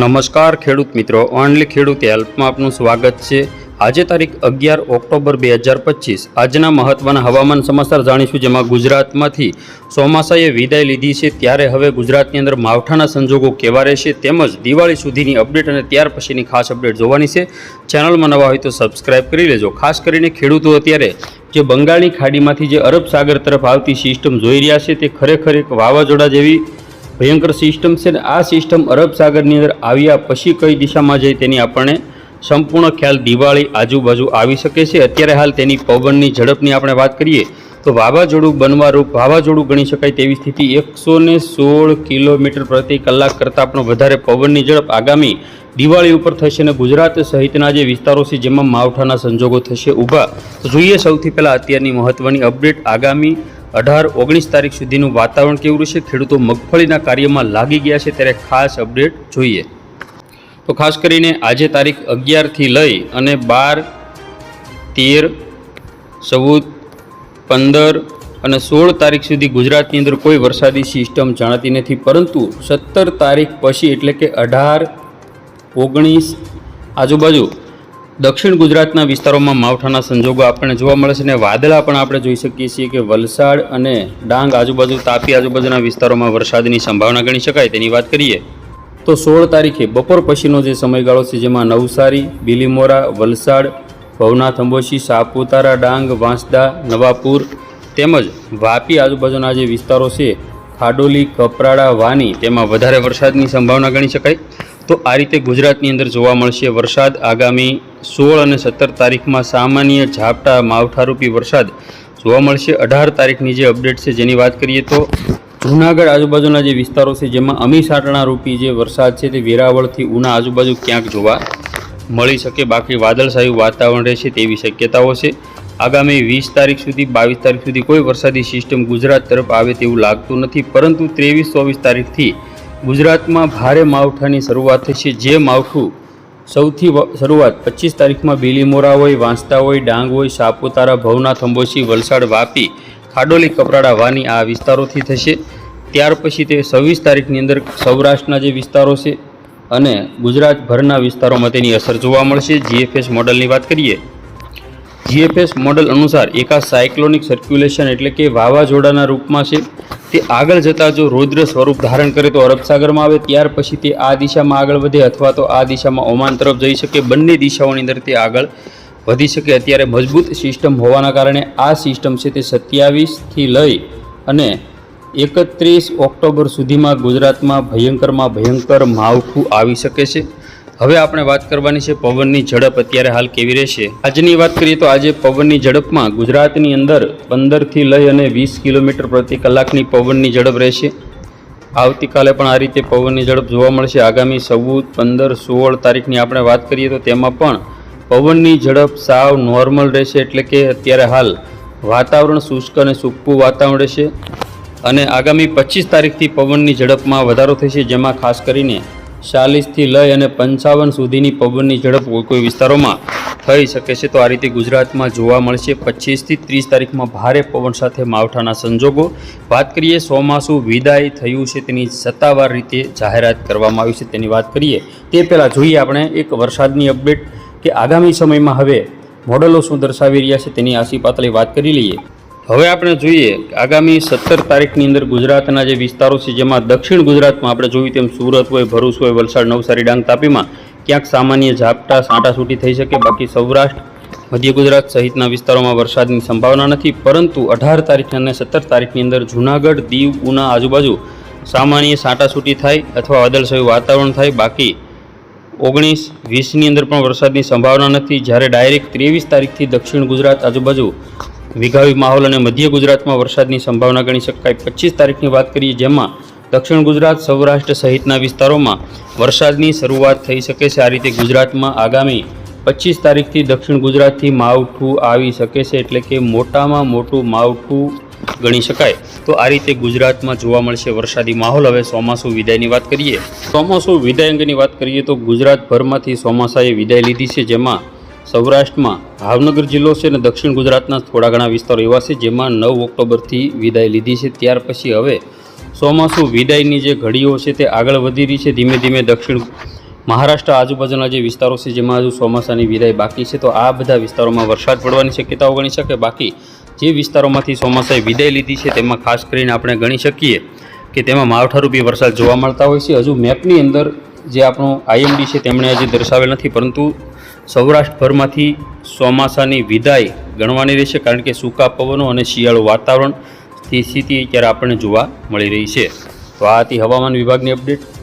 નમસ્કાર ખેડૂત મિત્રો ઓનલી ખેડૂત હેલ્પમાં આપનું સ્વાગત છે. આજે તારીખ અગિયાર ઓક્ટોબર બે હજાર પચીસ. આજના મહત્ત્વના હવામાન સમાચાર જાણીશું જેમાં ગુજરાતમાંથી ચોમાસાએ વિદાય લીધી છે. ત્યારે હવે ગુજરાતની અંદર માવઠાના સંજોગો કેવા રહેશે તેમજ દિવાળી સુધીની અપડેટ અને ત્યાર પછીની ખાસ અપડેટ જોવાની છે. ચેનલમાં નવા હોય તો સબસ્ક્રાઇબ કરી લેજો. ખાસ કરીને ખેડૂતો અત્યારે જે બંગાળની ખાડીમાંથી જે અરબ સાગર તરફ આવતી સિસ્ટમ જોઈ રહ્યા છે તે ખરેખર એક વાવાઝોડા જેવી ભયંકર સિસ્ટમ છે ને આ સિસ્ટમ અરબ સાગરની અંદર આવ્યા પછી કઈ દિશામાં જાય તેની આપણને સંપૂર્ણ ખ્યાલ દિવાળી આજુબાજુ આવી શકે છે. અત્યારે હાલ તેની પવનની ઝડપની આપણે વાત કરીએ તો વાવાઝોડું બનવા રૂપ વાવાઝોડું ગણી શકાય તેવી સ્થિતિ એકસો ને સોળ કિલોમીટર પ્રતિ કલાક કરતાં પણ વધારે પવનની ઝડપ આગામી દિવાળી ઉપર થશે અને ગુજરાત સહિતના જે વિસ્તારો છે જેમાં માવઠાના સંજોગો થશે ઊભા. જોઈએ સૌથી પહેલાં અત્યારની મહત્ત્વની અપડેટ આગામી અઢાર ઓગણીસ તારીખ સુધીનું વાતાવરણ કેવું રહેશે? ખેડૂતો મગફળીના કાર્યમાં લાગી ગયા છે ત્યારે ખાસ અપડેટ જોઈએ. તો ખાસ કરીને આજે તારીખ અગિયારથી લઈ અને બાર, તેર, ચૌદ, પંદર અને સોળ તારીખ સુધી ગુજરાતની અંદર કોઈ વરસાદી સિસ્ટમ જાણતી નથી. પરંતુ સત્તર તારીખ પછી એટલે કે અઢાર, ઓગણીસ આજુબાજુ દક્ષિણ ગુજરાતના વિસ્તારોમાં માવઠાના સંજોગો આપણને જોવા મળે છે અને વાદળા પણ આપણે જોઈ શકીએ છીએ કે વલસાડ અને ડાંગ આજુબાજુ, તાપી આજુબાજુના વિસ્તારોમાં વરસાદની સંભાવના ગણી શકાય તેની વાત કરીએ. તો સોળ તારીખે બપોર પછીનો જે સમયગાળો છે, જેમાં નવસારી, બિલીમોરા, વલસાડ, ભવનાથ, અંબોશી, સાપુતારા, ડાંગ, વાંસદા, નવાપુર તેમજ વાપી આજુબાજુના જે વિસ્તારો છે, ખાડોલી, કપરાડા, વાની તેમાં વધારે વરસાદની સંભાવના ગણી શકાય. તો આ રીતે ગુજરાતની અંદર જોવા મળશે વરસાદ. આગામી સોળ અને સત્તર તારીખમાં સામાન્ય ઝાપટા માવઠારૂપી વરસાદ જોવા મળશે. અઢાર તારીખની જે અપડેટ છે જેની વાત કરીએ તો જૂનાગઢ આજુબાજુના જે વિસ્તારો છે જેમાં અમી સાટણા રૂપી જે વરસાદ છે તે વેરાવળથી ઉના આજુબાજુ ક્યાંક જોવા મળી શકે. બાકી વાદળછાયું વાતાવરણ રહેશે તેવી શક્યતાઓ છે. આગામી વીસ તારીખ સુધી, બાવીસ તારીખ સુધી કોઈ વરસાદી સિસ્ટમ ગુજરાત તરફ આવે તેવું લાગતું નથી. પરંતુ ત્રેવીસ ચોવીસ તારીખથી ગુજરાતમાં ભારે માવઠાની શરૂઆત થશે. જે માવઠું સૌથી શરૂઆત પચીસ તારીખમાં બીલીમોરા હોય, વાંસદા હોય, ડાંગ હોય, સાપુતારા ભવનાથ અંબોસી વલસાડ, વાપી, ખાડોલી, કપરાડા, વાની આ વિસ્તારોથી થશે. ત્યાર પછી તે છવ્વીસ તારીખની અંદર સૌરાષ્ટ્રના જે વિસ્તારો છે અને ગુજરાતભરના વિસ્તારોમાં તેની અસર જોવા મળશે. જીએફએસ મોડલની વાત કરીએ જીએફએસ મોડલ અનુસાર એકા સાયક્લોનિક સર્ક્યુલેશન એટલે કે વાવાઝોડાના રૂપમાં છે. તે આગળ જતાં જો રૌદ્ર સ્વરૂપ ધારણ કરે તો અરબસાગરમાં આવે, ત્યાર પછી તે આ દિશામાં આગળ વધે અથવા તો આ દિશામાં ઓમાન તરફ જઈ શકે. બંને દિશાઓની અંદર તે આગળ વધી શકે. અત્યારે મજબૂત સિસ્ટમ હોવાના કારણે આ સિસ્ટમ છે તે સત્યાવીસથી લઈ અને એકત્રીસ ઓક્ટોબર સુધીમાં ગુજરાતમાં ભયંકરમાં ભયંકર માવઠું આવી શકે છે. હવે આપણે વાત કરવાની છે પવનની ઝડપ અત્યારે હાલ કેવી રહેશે? આજની વાત કરીએ તો આજે પવનની ઝડપમાં ગુજરાતની અંદર પંદરથી લઈ અને વીસ કિલોમીટર પ્રતિ કલાકની પવનની ઝડપ રહેશે. આવતીકાલે પણ આ રીતે પવનની ઝડપ જોવા મળશે. આગામી ચૌદ, પંદર, સોળ તારીખની આપણે વાત કરીએ તો તેમાં પણ પવનની ઝડપ સાવ નોર્મલ રહેશે એટલે કે અત્યારે હાલ વાતાવરણ શુષ્ક અને સૂકું વાતાવરણ રહેશે. અને આગામી પચીસ તારીખથી પવનની ઝડપમાં વધારો થશે, જેમાં ખાસ કરીને ચાલીસથી લઈ અને પંચાવન સુધીની પવનની ઝડપ કોઈ કોઈ વિસ્તારોમાં થઈ શકે છે. તો આ રીતે ગુજરાતમાં જોવા મળશે પચીસથી ત્રીસ તારીખમાં ભારે પવન સાથે માવઠાના સંજોગો. વાત કરીએ ચોમાસું વિદાય થયું છે તેની સત્તાવાર રીતે જાહેરાત કરવામાં આવી છે. તેની વાત કરીએ તે પહેલાં જોઈએ આપણે એક વરસાદની અપડેટ કે આગામી સમયમાં હવે મોડલો શું દર્શાવી રહ્યા છે તેની આસી પાતળી વાત કરી લઈએ. હવે આપણે જોઈએ આગામી સત્તર તારીખની અંદર ગુજરાતના જે વિસ્તારો છે, જેમાં દક્ષિણ ગુજરાતમાં આપણે જોયું તેમ સુરત હોય, ભરૂચ હોય, વલસાડ, નવસારી, ડાંગ તાપીમાં ક્યાંક સામાન્ય ઝાપટા સાંટાસૂટી થઈ શકે. બાકી સૌરાષ્ટ્ર, મધ્ય ગુજરાત સહિતના વિસ્તારોમાં વરસાદની સંભાવના નથી. પરંતુ અઢાર તારીખ અને સત્તર તારીખની અંદર જૂનાગઢ, દીવ, ઉના આજુબાજુ સામાન્ય સાંટાસૂટી થાય અથવા વાદળછાયું વાતાવરણ થાય. બાકી ઓગણીસ, વીસની અંદર પણ વરસાદની સંભાવના નથી. જ્યારે ડાયરેક્ટ ત્રેવીસ તારીખથી દક્ષિણ ગુજરાત આજુબાજુ વિઘાવી માહોલ અને મધ્ય ગુજરાતમાં વરસાદની સંભાવના ગણી શકાય. પચીસ તારીખની વાત કરીએ જેમાં દક્ષિણ ગુજરાત, સૌરાષ્ટ્ર સહિતના વિસ્તારોમાં વરસાદની શરૂઆત થઈ શકે છે. આ રીતે ગુજરાતમાં આગામી પચીસ તારીખથી દક્ષિણ ગુજરાતથી માવઠું આવી શકે છે એટલે કે મોટામાં મોટું માવઠું ગણી શકાય. તો આ રીતે ગુજરાતમાં જોવા મળશે વરસાદી માહોલ. હવે ચોમાસું વિદાયની વાત કરીએ. ચોમાસું વિદાય અંગેની વાત કરીએ તો ગુજરાતભરમાંથી ચોમાસાએ વિદાય લીધી છે, જેમાં સૌરાષ્ટ્રમાં ભાવનગર જિલ્લો છે અને દક્ષિણ ગુજરાતના થોડા ઘણા વિસ્તારો એવા છે જેમાં નવ ઓક્ટોબરથી વિદાય લીધી છે. ત્યાર પછી હવે ચોમાસું વિદાયની જે ઘડીઓ છે તે આગળ વધી રહી છે. ધીમે ધીમે દક્ષિણ મહારાષ્ટ્ર આજુબાજુના જે વિસ્તારો છે જેમાં હજુ ચોમાસાની વિદાય બાકી છે. તો આ બધા વિસ્તારોમાં વરસાદ પડવાની શક્યતાઓ ગણી શકે. બાકી જે વિસ્તારોમાંથી ચોમાસાએ વિદાય લીધી છે તેમાં ખાસ કરીને આપણે ગણી શકીએ કે તેમાં માવઠારૂપી વરસાદ જોવા મળતા હોય છે. હજુ મેપની અંદર જે આપણું આઈએમડી છે તેમણે હજી દર્શાવેલ નથી, પરંતુ સૌરાષ્ટ્રભરમાંથી ચોમાસાની વિદાય ગણવાની રહેશે કારણ કે સૂકા પવનો અને શિયાળુ વાતાવરણ સ્થિતિ અત્યારે આપણને જોવા મળી રહી છે. તો આ હતી હવામાન વિભાગની અપડેટ.